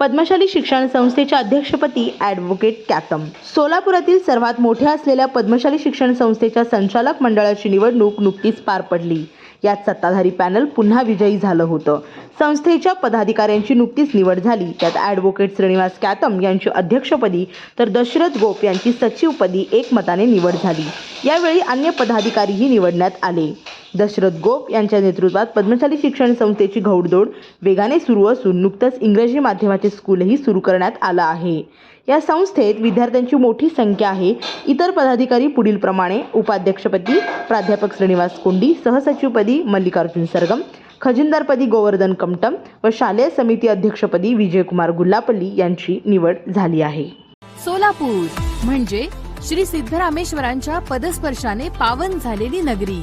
पद्मशाली शिक्षण संस्थेच्या अध्यक्षपदी ॲडव्होकेट कॅतम सोलापुरातील सर्वात मोठ्या असलेल्या पद्मशाली शिक्षण संस्थेच्या संचालक मंडळाची निवडणूक नुकतीच पार पडली. यात सत्ताधारी पॅनल पुन्हा विजयी झालं होतं. संस्थेच्या पदाधिकाऱ्यांची नुकतीच निवड झाली. त्यात ॲडव्होकेट श्रीनिवास कॅतम यांची अध्यक्षपदी तर दशरथ गोप यांची सचिवपदी एकमताने निवड झाली. यावेळी अन्य पदाधिकारीही निवडण्यात आले. दशरथ गोप यांच्या नेतृत्वात पद्मशाली शिक्षण संस्थेची घौडदौड वेगाने सुरू असून नुकतंच इंग्रजी माध्यमाचे स्कूलही सुरू करण्यात आलं आहे. या संस्थेत विद्यार्थ्यांची मोठी संख्या आहे. इतर पदाधिकारी पुढील प्रमाणे उपाध्यक्षपदी प्राध्यापक श्रीनिवास कोंडी सहसचिवपदी मल्लिकार्जुन सरगम खजिनदारपदी गोवर्धन कमटम व शालेय समिती अध्यक्षपदी विजयकुमार गुल्लापल्ली यांची निवड झाली आहे. सोलापूर म्हणजे श्री सिद्धरामेश्वरांच्या पदस्पर्शाने पावन झालेली नगरी.